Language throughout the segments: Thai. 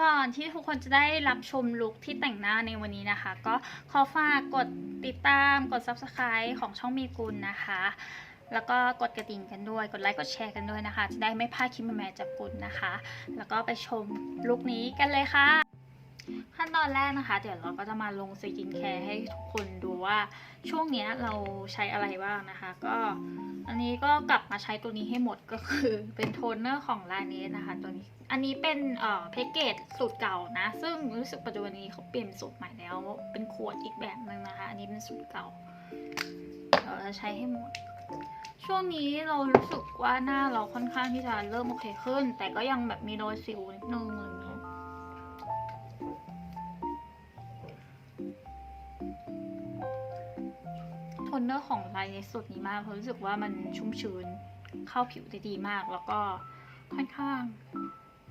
ก่อนที่ทุกคนจะได้รับชมลุคที่แต่งหน้าในวันนี้นะคะ ก็ขอฝากกดติดตามกด subscribe ของช่องมีกุลนะคะ แล้วก็กดกระดิ่งกันด้วย กดไลค์กดแชร์กันด้วยนะคะ จะได้ไม่พลาดคลิปใหม่ๆจากกุลนะคะ แล้วก็ไปชมลุคนี้กันเลยค่ะ ขั้นตอนแรกนะคะ เดี๋ยวเราก็จะมาลงสกินแคร์ให้ทุกคนดูว่าช่วงนี้เราใช้อะไรบ้างนะคะ ก็อันนี้ก็กลับมาใช้ตัวนี้ให้หมดก็คือเป็นโทนเนอร์ของลาเนสนะคะตัวนี้ อันนี้เป็นเอ่อแพ็กเกจสูตรเก่านะ ซึ่งรู้สึกปัจจุบันนี้เขาเปลี่ยนสูตรใหม่แล้ว เป็นขวดอีกแบบหนึ่งนะคะ อันนี้เป็นสูตรเก่าเราจะใช้ให้หมดช่วงนี้เรารู้สึกว่าหน้าเราค่อนข้างที่จะเริ่มโอเคขึ้น แต่ก็ยังแบบมีรอยสิวนิดนึง ของไลน์ในสุดนี้มากเพราะรู้สึกว่ามันชุ่มชื้นเข้าผิวได้ดีมาก แล้วก็ค่อนข้าง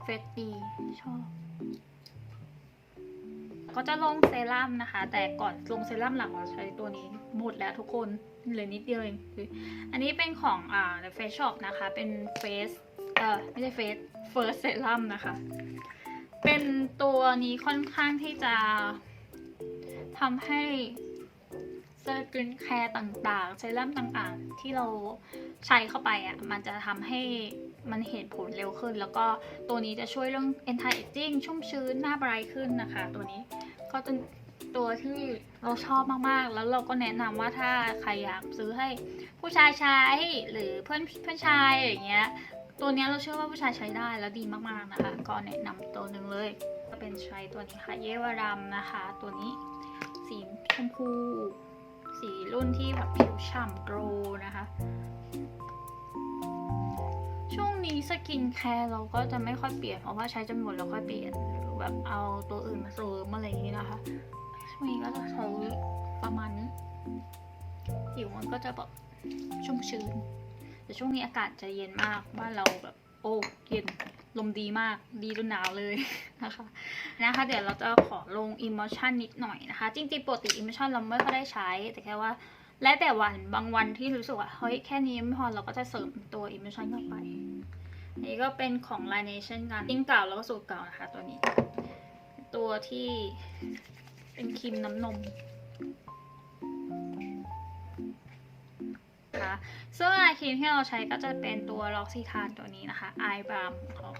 เฟรชดีชอบก็จะลงเซรั่มนะคะ แต่ก่อนลงเซรั่มหลังเราใช้ตัวนี้หมดแล้วทุกคนเหลือนิดเดียวเองอันนี้เป็นของอ่า The Face Shop นะคะ เป็นเฟสเอ่อไม่ใช่เฟสเฟิร์สเซรั่มนะคะ เป็นตัวนี้ค่อนข้างที่จะทำให้ สกินแคร์ต่างๆ เซรั่มต่างๆ ที่เราใช้เข้าไปอะ มันจะทำให้มันเห็นผลเร็วขึ้น แล้วก็ตัวนี้จะช่วยเรื่อง anti aging ชุ่มชื้นหน้าไบรท์ขึ้นนะคะ ตัวนี้ก็เป็นตัวที่เราชอบมากๆ แล้วเราก็แนะนำว่าถ้าใครอยากซื้อให้ผู้ชายใช้หรือเพื่อนเพื่อนชายอะไรอย่างเงี้ย ตัวนี้เราเชื่อว่าผู้ชายใช้ได้แล้วดีมากๆนะคะ ก็แนะนำตัวหนึ่งเลย ก็เป็นใช้ตัวนี้ค่ะ เยวารัมนะคะ ตัวนี้สีชมพู สีรุ่นที่แบบผิวฉ่ำโกล์นะคะ ช่วงนี้สกินแคร์เราก็จะไม่ค่อยเปลี่ยนเพราะว่าใช้จนหมดแล้วค่อยเปลี่ยนหรือแบบเอาตัวอื่นมาเสริมอะไรอย่างนี้นะคะ ช่วงนี้ก็จะใช้ประมาณนี้ผิวมันก็จะแบบชุ่มชื้น แต่ช่วงนี้อากาศจะเย็นมากบ้านเราแบบโอ้เย็น ลมดีมากดีจนหนาวเลยนะคะ นะคะ เดี๋ยวเราจะขอลง emotion นิดหน่อยนะคะ จริงๆปกติ emotion เราไม่ค่อยได้ใช้ แต่แค่ว่า แล้วแต่วันบางวันที่รู้สึกว่าเฮ้ยแค่นี้ไม่พอเราก็จะเสริมตัว emotion เข้าไปนนี้ก็เป็นของ l i n e เช่นกันยิ่งเก่าแล้วก็สูตรเก่านะคะตัวนี้ ตัวที่เป็นครีมน้ำนม นะคะ ซึ่งไอครีมที่เราใช้ก็จะเป็นตัวล็อกซิทานตัวนี้นะคะไอบรามของเขา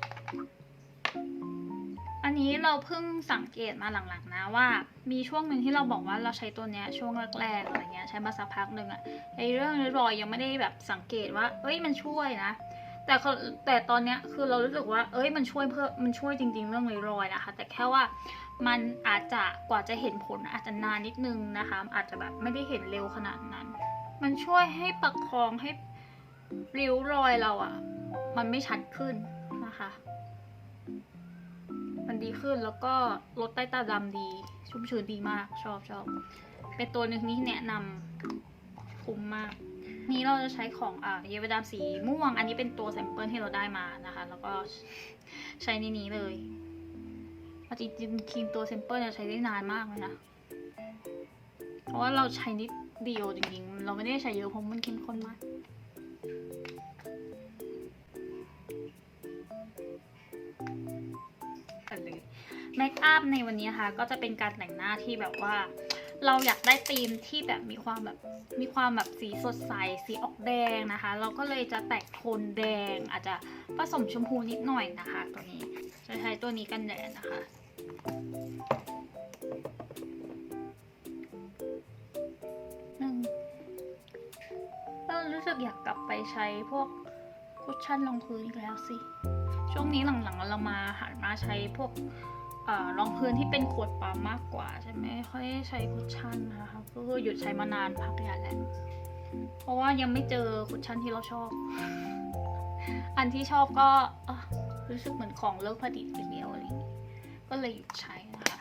อันนี้เราเพิ่งสังเกตมาหลังๆนะว่า มีช่วงหนึ่งที่เราบอกว่าเราใช้ตัวเนี้ยช่วงแรกๆอะไรเงี้ยใช้มาสักพักหนึ่งอะไอเรื่องรอยยังไม่ได้แบบสังเกตว่าเอ้ยมันช่วยนะแต่แต่ตอนเนี้ยคือเรารู้สึกว่า เอ้ยมันช่วยเพิ่มมันช่วยจริง ๆ เรื่องริ้วรอยนะคะ แต่แค่ว่ามันอาจจะกว่าจะเห็นผลอาจจะนานนิดนึงนะคะ อาจจะแบบไม่ได้เห็นเร็วขนาดนั้น มันช่วยให้ประคองให้ริ้วรอยเราอะมันไม่ชัดขึ้นนะคะ มันดีขึ้นแล้วก็ลดใต้ตาดำดี ชุ่มชื้นดีมากชอบชอบเป็นตัวหนึ่งที่แนะนำคุ้มมาก นี้เราจะใช้ของอ่าเยวดามสีม่วง อันนี้เป็นตัวแซมเปิลที่เราได้มานะคะ แล้วก็ใช้ในนี้เลยอาจริงๆครีมตัวแซมเปิลจะใช้ได้นานมากเลยนะ เพราะว่าเราใช้นิด เดียวจริงๆ เราไม่ได้ใช้เยอะเพราะมันเข้มข้นมากกันเลยเมคอัพในวันนี้นะคะก็จะเป็นการแต่งหน้าที่แบบว่า เราอยากได้ธีมที่แบบมีความแบบมีความแบบสีสดใสสีออกแดงนะคะ เราก็เลยจะแตกโทนแดงอาจจะผสมชมพูนิดหน่อยนะคะ ตัวนี้จะใช้ตัวนี้กันแดดนะคะ สึกอยากกลับไปใช้พวกคุชชั่นรองพื้นอีกแล้วสิ ช่วงนี้หลังๆเรามาหันมาใช้พวกเอ่อรองพื้นที่เป็นขวดปามากกว่าใช่ไหมค่อยใช้คุชชั่นนะคะก็คือหยุดใช้มานานพักใหญ่แล้วเพราะว่ายังไม่เจอคุชชั่นที่เราชอบ อันที่ชอบก็รู้สึกเหมือนของเลิกผลิตไปแล้วอะไรอย่างงี้ก็เลยหยุดใช้นะคะ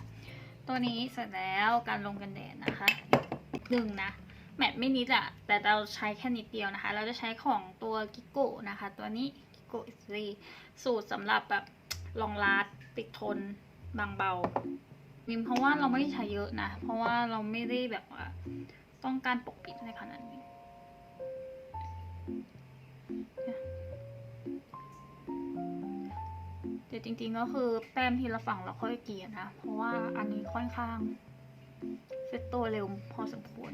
ตัวนี้เสร็จแล้วการลงกันแดดนะคะหนึ่งนะ แมทไม่นิดอะแต่เราใช้แค่นิดเดียวนะคะ เราจะใช้ของตัวกิโกนะคะ ตัวนี้กิโกอิสรีสูตรสำหรับแบบรองรัดติดทนบางเบามิมเพราะว่าเราไม่ได้ใช้เยอะนะ เพราะว่าเราไม่ได้แบบว่าต้องการปกปิดในขนาดนี้แต่จริงๆก็คือแต้มทีละฝั่งเราค่อยเกลี่ยนะ เพราะว่าอันนี้ค่อนข้างเซตตัวเร็วพอสมควร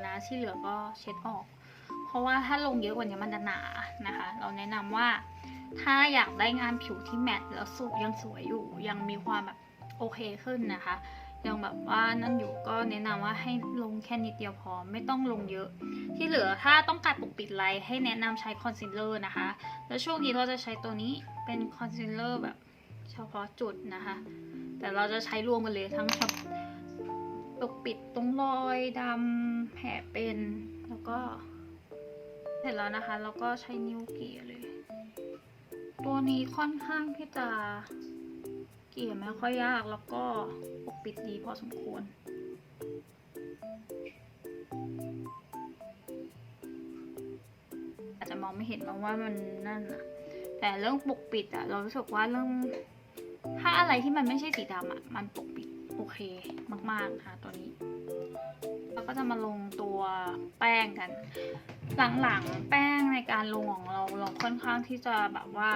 อะนะที่เหลือก็เช็ดออก เพราะว่าถ้าลงเยอะกว่านี้มันจะหนานะคะ เราแนะนำว่าถ้าอยากได้งานผิวที่แมตต์แล้วสุกยังสวยอยู่ ยังมีความแบบโอเคขึ้นนะคะ ยังแบบว่านั่นอยู่ก็แนะนำว่าให้ลงแค่นิดเดียวพอไม่ต้องลงเยอะ ที่เหลือถ้าต้องการปกปิดไรให้แนะนำใช้คอนซีลเลอร์นะคะ แล้วช่วงนี้เราจะใช้ตัวนี้เป็นคอนซีลเลอร์แบบเฉพาะจุดนะคะ แต่เราจะใช้รวมกันเลยทั้ง ปกปิดตรงรอยดำแผลเป็นแล้วก็ เสร็จแล้วนะคะ แล้วก็ใช้นิ้วเกลี่ยเลย ตัวนี้ค่อนข้างที่จะเกลี่ยไม่ค่อยยากแล้วก็ปกปิดดีพอสมควรอาจจะมองไม่เห็นมองว่ามันนั่นอะแต่เรื่องปกปิดอะเรารู้สึกว่าเรื่องถ้าอะไรที่มันไม่ใช่สีดำอะมันปกปิด โอเคมากๆนะคะตัวนี้ เราก็จะมาลงตัวแป้งกัน หลังๆ แป้งในการลงของเราเราค่อนข้างที่จะแบบว่า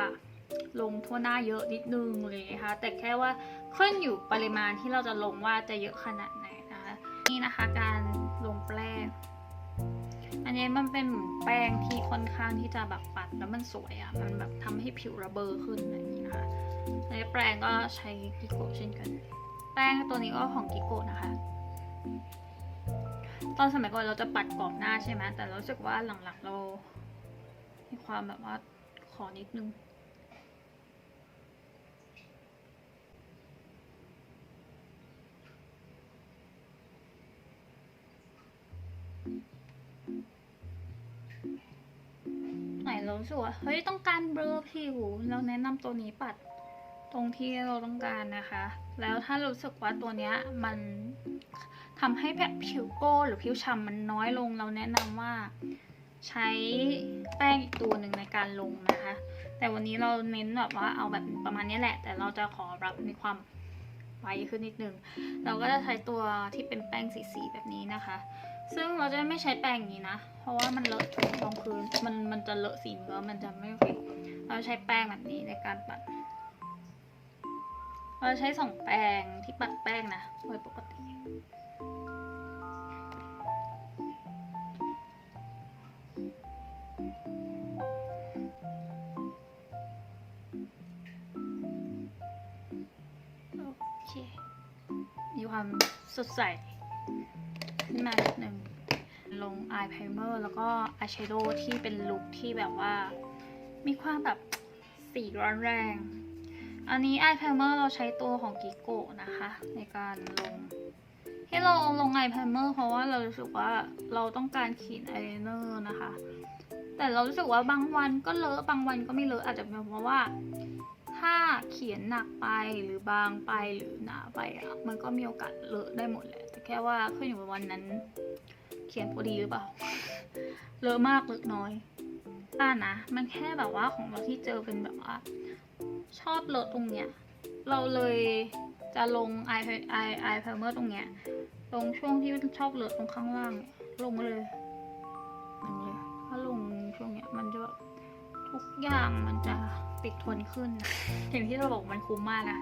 ลงทั่วหน้าเยอะนิดนึงเลยนะคะ แต่แค่ว่าขึ้นอยู่ปริมาณที่เราจะลงว่าจะเยอะขนาดไหนนะคะ นี่นะคะการลงแป้ง อันนี้มันเป็นแป้งที่ค่อนข้างที่จะแบบปัดแล้วมันสวยอะ่ะ มันแบบทำให้ผิวระเบอขึ้นอะไรอย่างนี้นะคะในแปรงก็ใช้กิโกเช่นกัน แป้งตัวนี้ก็ของกิโกะนะคะ ตอนสมัยก่อนเราจะปัดกรอบหน้าใช่ไหมแต่เรารู้สึกว่าหลังๆเรามีความแบบว่าขอนิดนึงไหนเราสว่าเฮ้ย ต้องการเบลอผิว เราแนะนำตัวนี้ปัด ตรงที่เราต้องการนะคะ แล้วถ้ารู้สึกว่าตัวเนี้ยมันทำให้แบบผิวโก้หรือผิวฉ่ำมันน้อยลงเราแนะนำว่าใช้แป้งอีกตัวหนึ่งในการลงนะคะ แต่วันนี้เราเน้นแบบว่าเอาแบบประมาณนี้แหละ แต่เราจะขอรับในความไวขึ้นนิดนึง เราก็จะใช้ตัวที่เป็นแป้งสีๆแบบนี้นะคะ ซึ่งเราจะไม่ใช้แป้งอย่างนี้นะ เพราะว่ามันเลอะรองพื้นมันมันจะเลอะสีเนื้อมันจะไม่โอเค เราใช้แป้งแบบนี้ในการปัด เราใช้สองแปรงที่ปัดแป้งนะโดยปกติโอเคมีความสดใสขึ้นมานิดนึงลงอายไพรเมอร์แล้วก็อายแชโดว์ที่เป็นลุคที่แบบว่า มีความแบบสีร้อนแรง อันนี้ไอายไพรเมอร์เราใช้ตัวของกิโกะนะคะ ในการลงที่เราลงไอายไพรเมอร์เพราะว่าเรารู้สึกว่าเราต้องการขีดอายไลเนอร์นะคะ แต่เรารู้สึกว่าบางวันก็เลอะบางวันก็ไม่เลอะอาจจะเป็นเพราะว่า ถ้าเขียนหนักไปหรือบางไปหรือหนาไปอะมันก็มีโอกาสเลอะได้หมดแหละแต่แค่ว่าขึ้นอยู่กับวันนั้น เขียนพอดีหรือเปล่าเลอะมากเลอะน้อยอ่านะมันแค่แบบว่าของเราที่เจอเป็นแบบว่า ชอบเลอะตรงเนี้ย เราเลยจะลงไอไอไอพเมอร์ตรงเนี้ย ลงช่วงที่ชอบเลอะตรงข้างล่าง ลงเลยอย่างเงี้ยถ้าลงช่วงเนี้ยมันจะแบบทุกอย่างมันจะติดทนขึ้นอย่างที่เราบอกมันคุ้มมากนะ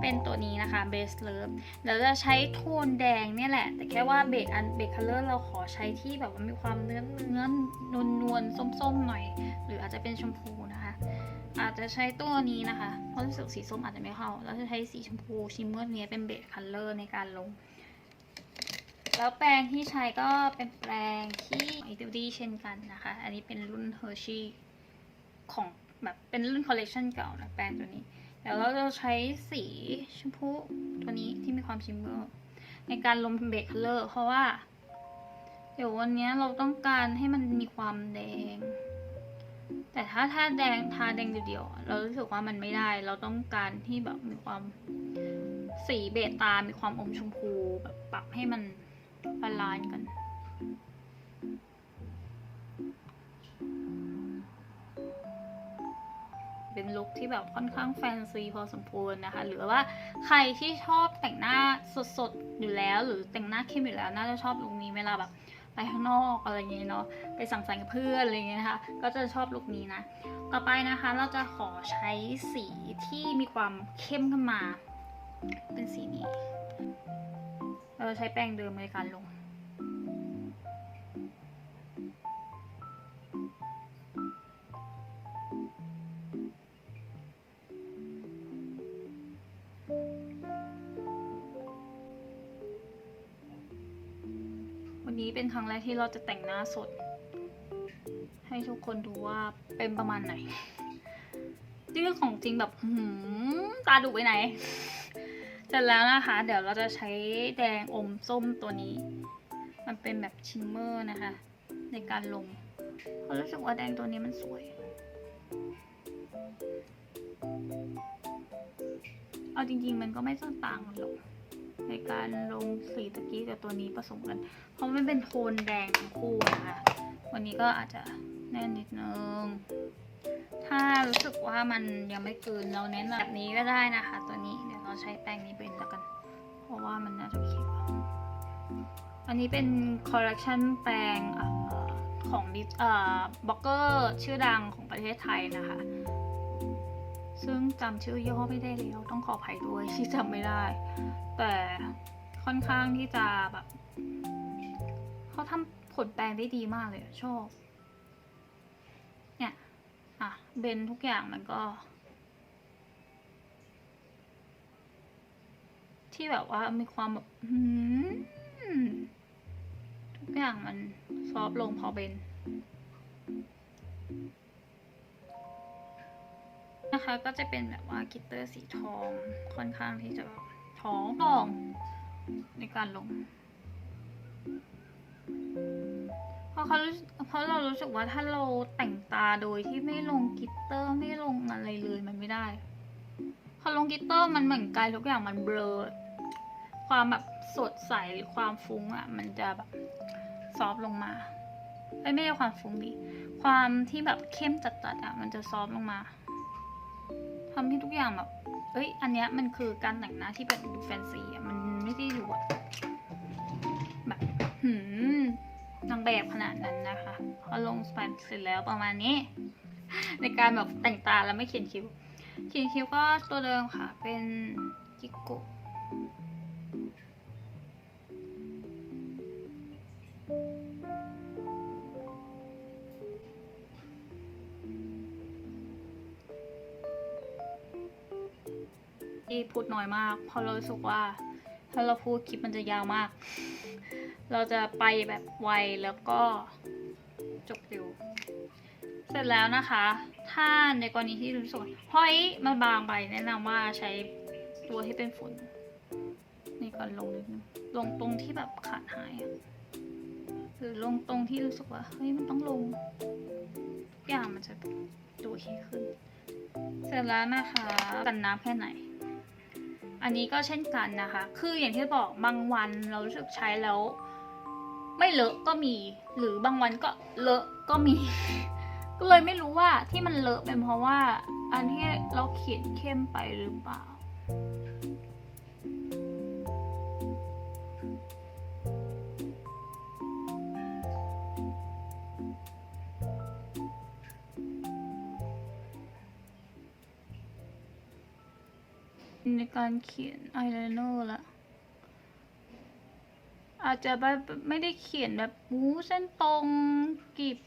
เป็นตัวนี้นะคะเบสเลิฟเดี๋ยวจะใช้โทนแดงเนี่ยแหละ แต่แค่ว่าเบสอันเบสคัลเลอร์เราขอใช้ที่แบบว่ามีความเนื้อเนื้อนวลนวลๆส้มๆหน่อย หรืออาจจะเป็นชมพู อาจจะใช้ตัวนี้นะคะเพราะรู้สึกสีส้มอาจจะไม่เข้าแล้วจะใช้สีชมพูชิมเมอร์เนี้ยเป็นเบสคัลเลอร์ในการลง แล้วแปรงที่ใช้ก็เป็นแปรงที่อิตาลีเช่นกันนะคะ อันนี้เป็นรุ่น Hershey ของแบบเป็นรุ่นคอลเลกชันเก่านะแปรงตัวนี้เดี๋ยวเราจะใช้สีชมพูตัวนี้ที่มีความชิมเมอร์ในการลงเป็นเบสคัลเลอร์เพราะว่า เดี๋ยววันนี้เราต้องการให้มันมีความแดง แต่ถ้าถ้าแดงทาแดงเดียวๆเรารู้สึกว่ามันไม่ได้ เราต้องการที่แบบมีความสีเบตา มีความอมชมพูแบบปรับให้มันบาลานซ์กันเบเป็นลุคที่แบบค่อนข้างแฟนซีพอสมควรนะคะ หรือว่าใครที่ชอบแต่งหน้าสดๆอยู่แล้ว หรือแต่งหน้าเข้มอยู่แล้ว น่าจะชอบลุคนี้เวลาแบบ ไปข้างนอกอะไรอย่างเงี้ยเนาะไปสังสรรค์กับเพื่อนอะไรอย่างเงี้ยนะคะก็จะชอบลุคนี้นะต่อไปนะคะเราจะขอใช้สีที่มีความเข้มขึ้นมา เป็นสีนี้ เราใช้แป้งเดิมในการลง แรกที่เราจะแต่งหน้าสด ให้ทุกคนดูว่าเป็นประมาณไหนนี่คือของจริงแบบหืมตาดุไปไหน เสร็จแล้วนะคะ เดี๋ยวเราจะใช้แดงอมส้มตัวนี้ มันเป็นแบบชิมเมอร์นะคะ ในการลงเพราะรู้สึกว่าแดงตัวนี้มันสวย เอาจริงๆมันก็ไม่ต่างกันหรอก ในการลงสีตะกี้กับตัวนี้ผสมกัน เพราะมันเป็นโทนแดงทั้งคู่นะคะ วันนี้ก็อาจจะแน่นนิดนึง ถ้ารู้สึกว่ามันยังไม่เกินเราเน้นแบบนี้ก็ได้นะคะ ตัวนี้เดี๋ยวเราใช้แป้งนี้เป็นแล้วกัน เพราะว่ามันน่าจะเคกว่าอันนี้เป็นคอลเลคชันแปรงอของอบล็อกเกอร์ชื่อดังของประเทศไทยนะคะ ซึ่งจำชื่อย่อไม่ได้แล้วต้องขออภัยด้วยที่จำไม่ได้ แต่ค่อนข้างที่จะแบบเขาทำผลแปลงได้ดีมากเลยชอบเนี่ยอะเบนทุกอย่างมันก็ ที่แบบว่ามีความแบบทุกอย่างมันซอฟต์ลงพอเบนนะคะก็จะเป็นแบบว่ากิตเตอร์สีทองค่อนข้างที่จะแบบ ทองทองในการลง เพราะเขาเพราะเรารู้สึกว่าถ้าเราแต่งตาโดยที่ไม่ลงกิตเตอร์ไม่ลงอะไรเลยมันไม่ได้พอลงกิตเตอร์มันเหมือนกายทุกอย่างมันเบลอ ความแบบสดใสหรือความฟุ้งอะ มันจะแบบซอฟลงมาไม่ใช่ความฟุ้งดิความที่แบบเข้มจัดๆอะ มันจะซอฟลงมาทำให้ทุกอย่างแบบ เอ้ย อันเนี้ยมันคือการแต่งหน้าที่แบบดูแฟนซีอะ มันไม่ได้ดูแบบแบบหืมนางแบบขนาดนั้นนะคะพอลงสแปนเสร็จแล้วประมาณนี้ ในการแบบแต่งตาแล้วไม่เขียนคิ้ว เขียนคิ้วก็ตัวเดิมค่ะ เป็นจิโกะ พูดน้อยมาก เพราะเราสึกว่า ถ้าเราพูดคลิปมันจะยาวมาก เราจะไปแบบไวแล้วก็จบเร็วเสร็จแล้วนะคะ ถ้าในกรณีที่รู้สึกว่าเฮ้ยมันบางไปแนะนำว่าใช้ตัวที่เป็นฝุ่นในการลงนิดนึงลงตรงที่แบบขาดหายอะหรือลงตรงที่รู้สึกว่าเฮ้ยมันต้องลงอย่างมันจะดูโอเคขึ้น เสร็จแล้วนะคะ กันน้ำแค่ไหน อันนี้ก็เช่นกันนะคะ คืออย่างที่บอกบางวันเรารู้สึกใช้แล้ว ไม่เลอะก็มี หรือบางวันก็เลอะก็มี ก็เลยไม่รู้ว่าที่มันเลอะเป็นเพราะว่า อันที่เราเขียนเข้มไปหรือเปล่า ในการเขียนอายไลเนอร์ละอาจจะแบบไม่ได้เขียนแบบหูเส้นตรงกริบ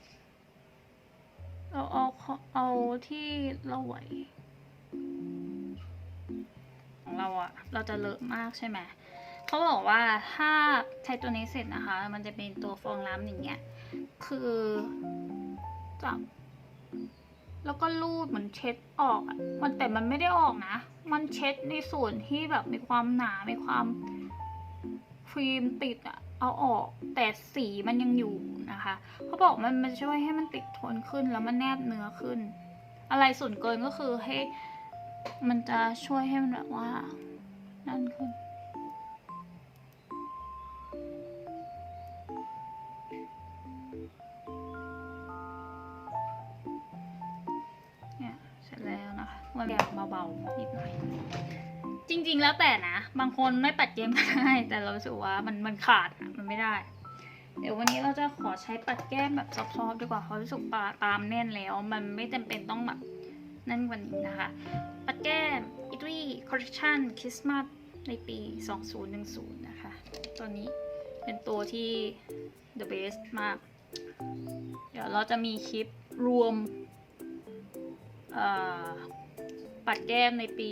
เราเอาเอาที่เราไหวของเราอะเราจะเลอะมากใช่ไหมเขาบอกว่าถ้าใช้ตัวนี้เสร็จนะคะ มันจะเป็นตัวฟองน้ำอย่างเงี้ยคือจับ แล้วก็รูดเหมือนเช็ดออกอะมันแต่มันไม่ได้ออกนะ มันเช็ดในส่วนที่แบบมีความหนา มีความฟิล์มติดอะเอาออก แต่สีมันยังอยู่นะคะเขาบอกมันมันช่วยให้มันติดทนขึ้นแล้วมันแนบเนื้อขึ้น อะไรส่วนเกินก็คือให้มันจะช่วยให้มันแบบว่านั่นขึ้น มันแบบเบาๆนิดหน่อย จริง ๆ แล้วแต่นะ บางคนไม่ปัดเกมก็ได้ แต่เรารู้สึกว่ามันมันขาดอะมันไม่ได้ เดี๋ยววันนี้เราจะขอใช้ปัดแก้มแบบซอฟต์ๆดีกว่าเพราะรู้สึกปาตามแน่นแล้ว มันไม่จำเป็นต้องแบบนั่นกว่านี้นะคะ ปัดแก้มอิตาลีคอลเลคชันคริสต์มาสในปี 2010 นะคะ ตัวนี้เป็นตัวที่ the best มาก เดี๋ยวเราจะมีคลิปรวมเอ่อ ปัดแก้มในปี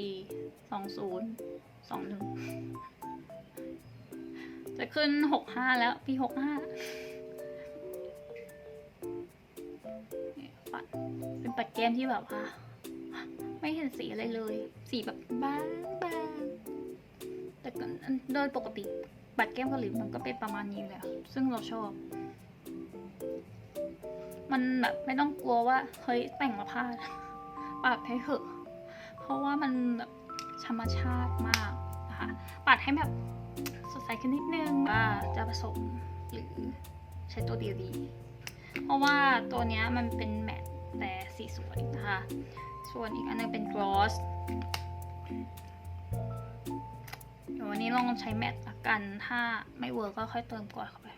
2021 จะขึ้น 65 แล้ว ปี 65เนี่ยปัดเป็นปัดแก้มที่แบบว่าไม่เห็นสีอะไรเลย สีแบบบางบางๆแต่ก็โดยปกติปัดแก้มเกาหลีมันก็เป็นประมาณนี้แหละซึ่งเราชอบ มันแบบไม่ต้องกลัวว่าเฮ้ยแต่งมาพลาดปัดให้เถอะ ราะว่ามันแบบธรรมชาติมากนะคะปัดให้แบบสดใสขึ้นนิดนึงว่าจะผสมหรือใช้ตัวดีดีเพราะว่าตัวนี้มันเป็นแมตต์แต่สีสวยนะคะ ส่วนอีกอันนึงเป็น gloss เดี๋ยววันนี้ลองใช้แมตต์ละกันถ้าไม่เวิร์กก็ค่อยเติมกลอยเข้าไป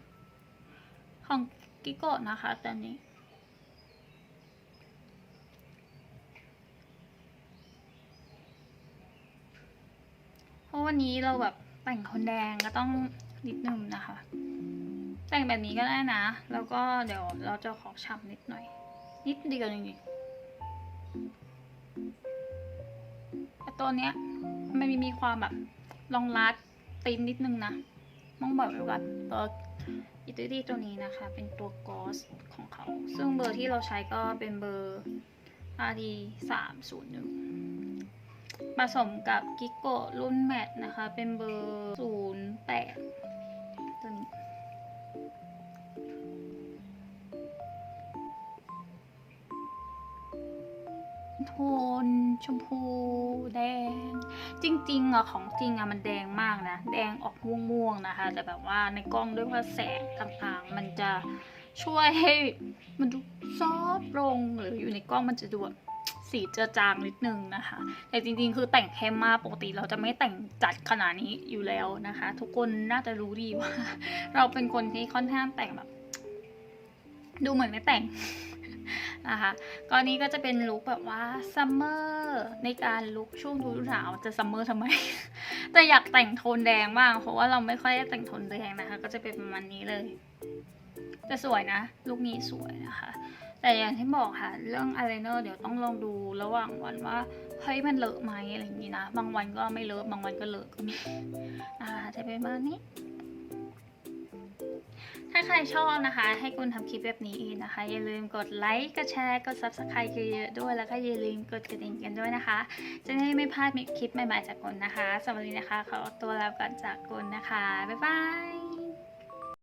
ของกิโกะนะคะตอนนี้ เพราะวันนี้เราแบบแต่งคนแดงก็ต้องนิดนึงนะคะ แต่งแบบนี้ก็ได้นะ แล้วก็เดี๋ยวเราจะขอฉ่ำนิดหน่อย นิดเดียวจริงๆแต่ตัวเนี้ยมันมีความแบบลองรัดตีนนิดนึงนะต้องบอกไว้ก่อนตัวอิตาลีตัวนี้นะคะ เป็นตัวกอสของเขา ซึ่งเบอร์ที่เราใช้ก็เป็นเบอร์ RD 3 0 1 ผสมกับกิโกะรุ่นแมทนะคะ เป็นเบอร์08ตัวนี้โทนชมพูแดง จริงๆอะของจริงอะมันแดงมากนะ แดงออกม่วงๆนะคะ แต่แบบว่าในกล้องด้วยว่าแสงต่างๆ มันจะช่วยให้มันดูซอฟต์ลงหรืออยู่ในกล้องมันจะดู สีเจือจางนิดนึงนะคะ แต่จริงๆ คือแต่งเข้มมากปกติเราจะไม่แต่งจัดขนาดนี้อยู่แล้วนะคะ ทุกคนน่าจะรู้ดีว่า เราเป็นคนที่ค่อนข้างแต่งแบบ ดูเหมือนไม่แต่งนะคะก็นี้ก็จะเป็นลุคแบบว่าซัมเมอร์ในการลุคช่วงฤดูหนาวจะซัมเมอร์ทำไม แต่อยากแต่งโทนแดงบ้างเพราะว่าเราไม่ค่อยได้แต่งโทนแดงนะคะ ก็จะเป็นประมาณนี้เลยแต่สวยนะลุคนี้สวยนะคะ แต่อย่างที่บอกค่ะ เรื่องอายไลเนอร์เดี๋ยวต้องลองดูระหว่างวันว่าเฮ้ยมันเลอะไหมอะไรอย่างนี้นะ บางวันก็ไม่เลอะบางวันก็เลอะก็มีอ่าจะเป็นปมานี้ ถ้าใครชอบนะคะ ให้คุณทำคลิปแบบนี้อีกนะคะ อย่าลืมกดไลค์กดแชร์กด subscribe เยอะๆด้วยแล้วก็อย่าลืมกดกระดิ่งกันด้วยนะคะ จะได้ไม่พลาดคลิปใหม่ๆจากกุนนะคะสำหรับวันนี้นะคะขอตัวลาก่อนจากกุนนะคะบ๊ายบาย